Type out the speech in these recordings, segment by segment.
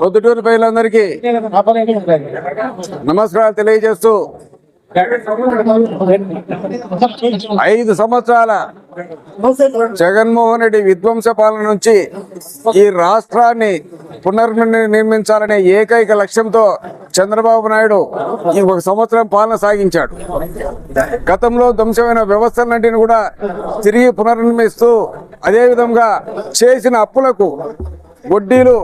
పొద్దుటూరు ప్రజలందరికీ నమస్కారాలు తెలియజేస్తూ ఐదు సంవత్సరాల జగన్మోహన్ రెడ్డి విధ్వంస పాలన నుంచి ఈ రాష్ట్రాన్ని పునర్నిర్మించాలనే ఏకైక లక్ష్యంతో చంద్రబాబు నాయుడు ఈ ఒక సంవత్సరం పాలన సాగించాడు. గతంలో ధ్వంసమైన వ్యవస్థలన్నింటిని కూడా తిరిగి పునర్నిర్మిస్తూ అదేవిధంగా చేసిన అప్పులకు వడ్డీలు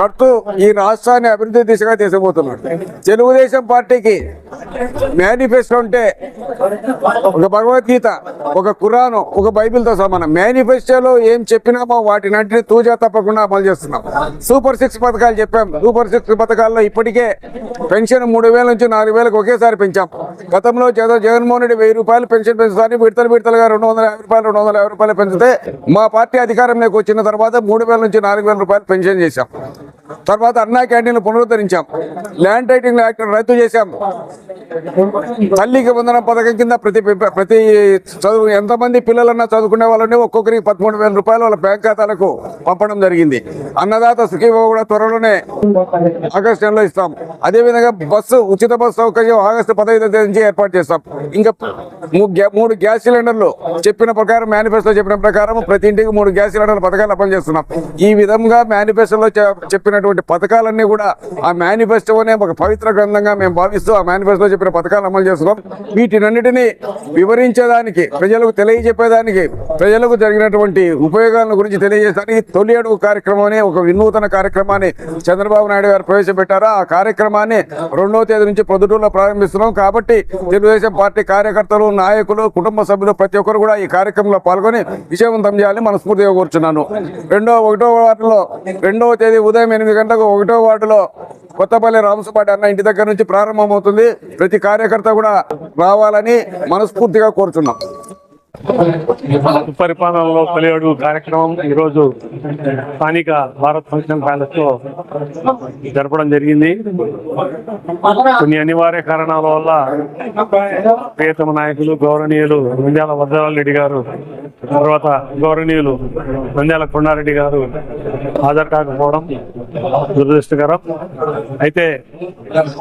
కడుతూ ఈ రాష్ట్రాన్ని అభివృద్ధి దిశగా తీసుకుపోతున్నాడు. తెలుగుదేశం పార్టీకి మేనిఫెస్టో అంటే ఒక భగవద్గీత ఒక కురాను ఒక బైబిల్తో సమానం. మేనిఫెస్టోలో ఏం చెప్పినామో వాటినంటిని తూజా తప్పకుండా అమలు చేస్తున్నాం. సూపర్ సిక్స్ పథకాలు చెప్పాం. సూపర్ సిక్స్ పథకాల్లో ఇప్పటికే పెన్షన్ మూడు వేల నుంచి నాలుగు వేలకు ఒకేసారి పెంచాం. గతంలో జగన్మోహన్ రెడ్డి వెయ్యి రూపాయలు పెన్షన్ పెంచుతారని విడతలు విడతలుగా రెండు వందల యాభై రూపాయలు రెండు వందల యాభై రూపాయలు పెంచితే మా పార్టీ అధికారంలోకి వచ్చిన తర్వాత మూడు వేల నుంచి నాలుగు వేల రూపాయలు పెన్షన్ చేశాం. తర్వాత అన్నా క్యాంటీన్లు పునరుద్ధరించాం. ల్యాండ్ టైటింగ్ యాక్ట్ రద్దు చేశాం. తల్లికి వందన పథకం కింద ప్రతి ప్రతి చదువు ఎంతమంది పిల్లలన్నా చదువుకునే వాళ్ళని ఒక్కొక్కరికి పదమూడు వేల రూపాయలు వాళ్ళ బ్యాంక్ ఖాతాలకు పంపడం జరిగింది. అన్నదాత సుఖీభావ కూడా త్వరలోనే ఆగస్టు నెలలో ఇస్తాం. అదేవిధంగా బస్సు ఉచిత బస్సు సౌకర్యం ఆగస్టు పదహైదు తేదీ నుంచి ఏర్పాటు చేస్తాం. ఇంకా మూడు గ్యాస్ సిలిండర్లు చెప్పిన ప్రకారం మేనిఫెస్టో చెప్పిన ప్రకారం ప్రతి ఇంటికి మూడు గ్యాస్ సిలిండర్ల పథకాలు అమలు చేస్తున్నాం. ఈ విధంగా మేనిఫెస్టోలో చెప్పినటువంటి పథకాలన్నీ కూడా ఆ మేనిఫెస్టోనే ఒక పవిత్ర గ్రంథంగా మేము భావిస్తూ ఆ మేనిఫెస్టోలో చెప్పిన పథకాలు అమలు చేస్తున్నాం. వీటినన్నిటినీ వివరించేదానికి ప్రజలకు తెలియజెప్పేదానికి ప్రజలకు జరిగినటువంటి ఉపయోగాల గురించి తెలియజేయడానికి తొలి అడుగు కార్యక్రమం ఒక వినూతన కార్యక్రమాన్ని చంద్రబాబు నాయుడు గారు ప్రవేశపెట్టారు. ఆ కార్యక్రమాన్ని రెండవ తేదీ నుంచి పొద్దుటూరులో ప్రారంభిస్తున్నాం. కాబట్టి తెలుగుదేశం పార్టీ కార్యకర్తలు నాయకులు కుటుంబ సభ్యులు ప్రతి ఒక్కరు కూడా ఈ కార్యక్రమంలో పాల్గొని విజయవంతం చేయాలని మనస్ఫూర్తిగా కోరుచున్నాను. రెండో ఒకటో వార్డులో రెండవ తేదీ ఉదయం ఎనిమిది గంటలకు ఒకటో వార్డులో కొత్తపల్లి రామసుపాటి అన్న ఇంటి దగ్గర నుంచి ప్రారంభమవుతుంది. ప్రతి కార్యకర్త కూడా రావాలని మనస్ఫూర్తిగా కోరుచున్నాం. పరిపాలనలో తొలి కార్యక్రమం ఈరోజు స్థానిక భారత్ ఫంక్షన్ ప్యాలెస్లో జరపడం జరిగింది. కొన్ని అనివార్య కారణాల వల్ల ప్రియతమ నాయకులు గౌరవనీయులు నంద్యాల వజ్రాలరెడ్డి గారు తర్వాత గౌరవనీయులు నంద్యాల కొండారెడ్డి గారు హాజరు కాకపోవడం దురదృష్టకరం. అయితే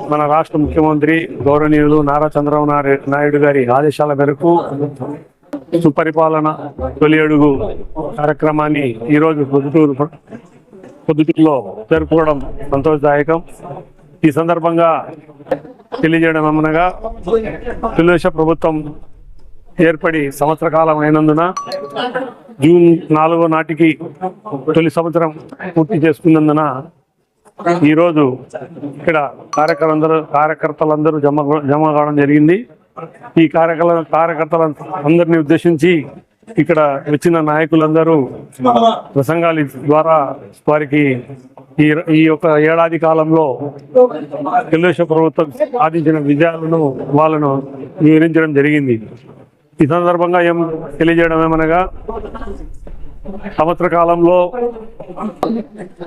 మన రాష్ట్ర ముఖ్యమంత్రి గౌరవనీయులు నారా చంద్రబాబు నాయుడు- నాయుడు గారి ఆదేశాల మేరకు సుపరిపాలన తొలి అడుగు కార్యక్రమాన్ని ఈరోజు పొద్దుటూరు పొద్దుటూరులో జరుపుకోవడం సంతోషదాయకం. ఈ సందర్భంగా తెలియజేయడం ఏమనగా తెలుగుదేశం ప్రభుత్వం ఏర్పడి సంవత్సర కాలం అయినందున జూన్ నాలుగో నాటికి తొలి సంవత్సరం పూర్తి చేసుకున్నందున ఈరోజు ఇక్కడ కార్యకర్తలందరూ కార్యకర్తలందరూ జమ జమ కావడం జరిగింది. ఈ కార్యకల కార్యకర్తల అందరినీ ఉద్దేశించి ఇక్కడ వచ్చిన నాయకులందరూ ప్రసంగాల ద్వారా వారికి ఈ ఈ యొక్క ఏడాది కాలంలో తెలుగుదేశం ప్రభుత్వం సాధించిన విజయాలను వాళ్ళను వివరించడం జరిగింది. ఈ సందర్భంగా ఏం తెలియజేయడం ఏమనగా సంవత్సర కాలంలో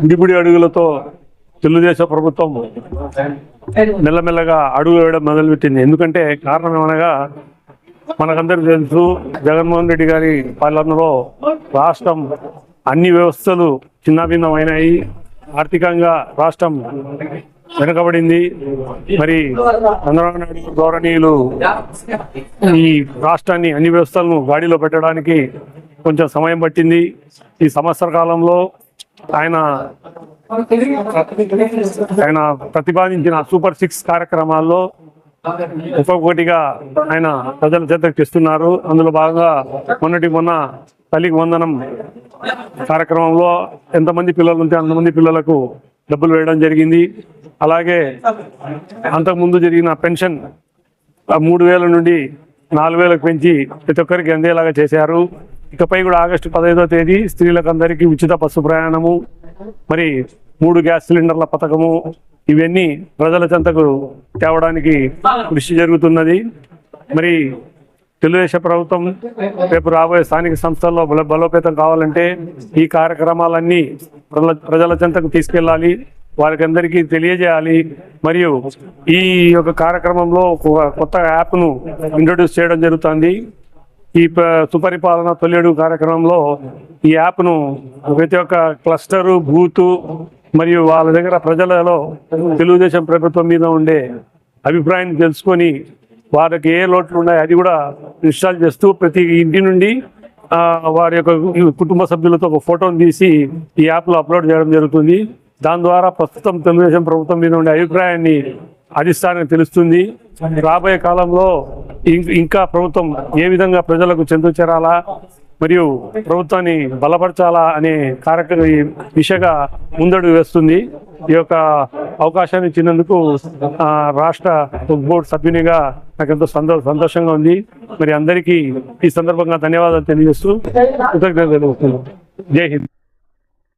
గుడిబుడి అడుగులతో తెలుగుదేశం ప్రభుత్వం మెల్లమెల్లగా అడుగు వేయడం మొదలుపెట్టింది. ఎందుకంటే కారణం ఏమనగా మనకందరూ తెలుసు జగన్మోహన్ రెడ్డి గారి పాలనలో రాష్ట్రం అన్ని వ్యవస్థలు చిన్నభిన్నమైనాయి ఆర్థికంగా రాష్ట్రం వెనుకబడింది. మరి చంద్రబాబు నాయుడు గౌరవనీయులు ఈ రాష్ట్రాన్ని అన్ని వ్యవస్థలను గాడిలో పెట్టడానికి కొంచెం సమయం పట్టింది. ఈ సంవత్సర కాలంలో ఆయన ఆయన ప్రతిపాదించిన సూపర్ సిక్స్ కార్యక్రమాల్లో ఒక్కొక్కటిగా ఆయన ప్రజల చేత తెస్తున్నారు అందులో భాగంగా మొన్నటి మొన్న తల్లికి వందనం కార్యక్రమంలో ఎంతమంది పిల్లలు ఉంటే అంతమంది పిల్లలకు డబ్బులు వేయడం జరిగింది. అలాగే అంతకుముందు జరిగిన పెన్షన్ ఆ మూడు వేల నుండి నాలుగు వేలకు పెంచి ప్రతి ఒక్కరికి అందేలాగా చేశారు. ఇకపై కూడా ఆగస్టు పదహైదో తేదీ స్త్రీలకు అందరికీ ఉచిత బస్సు ప్రయాణము. మరి మూడు గ్యాస్ సిలిండర్ల పథకము ఇవన్నీ ప్రజల చెంతకు తేవడానికి కృషి జరుగుతున్నది. మరి తెలుగుదేశం ప్రభుత్వం రేపు రాబోయే స్థానిక సంస్థల్లో బల బలోపేతం కావాలంటే ఈ కార్యక్రమాలన్నీ ప్రజల ప్రజల చెంతకు తీసుకెళ్ళాలి. వారికి అందరికీ తెలియజేయాలి. మరియు ఈ యొక్క కార్యక్రమంలో కొత్త యాప్ను ఇంట్రొడ్యూస్ చేయడం జరుగుతుంది. ఈ ప- సుపరిపాలన తొలిడు కార్యక్రమంలో ఈ యాప్ను ప్రతి ఒక్క క్లస్టరు బూతు మరియు వాళ్ళ దగ్గర ప్రజలలో తెలుగుదేశం ప్రభుత్వం మీద ఉండే అభిప్రాయాన్ని తెలుసుకొని వారికి ఏ లోట్లు ఉన్నాయో అది కూడా ఇన్స్టాల్ చేస్తూ ప్రతి ఇంటి నుండి వారి యొక్క కుటుంబ సభ్యులతో ఒక ఫోటోను తీసి ఈ యాప్లో అప్లోడ్ చేయడం జరుగుతుంది. దాని ద్వారా ప్రస్తుతం తెలుగుదేశం ప్రభుత్వం మీద ఉండే అభిప్రాయాన్ని అధిష్టానం తెలుస్తుంది. రాబోయే కాలంలో ఇంకా ప్రభుత్వం ఏ విధంగా ప్రజలకు చెందు చేరాలా మరియు ప్రభుత్వాన్ని బలపరచాలా అనే కార్యక్రమ దిశగా ముందడుగు వేస్తుంది. ఈ యొక్క అవకాశాన్ని ఇచ్చినందుకు రాష్ట్ర బోర్డు సభ్యునిగా నాకు ఎంతో సంతో సంతోషంగా ఉంది. మరి అందరికీ ఈ సందర్భంగా ధన్యవాదాలు తెలియజేస్తూ కృతజ్ఞతలు జై హింద్.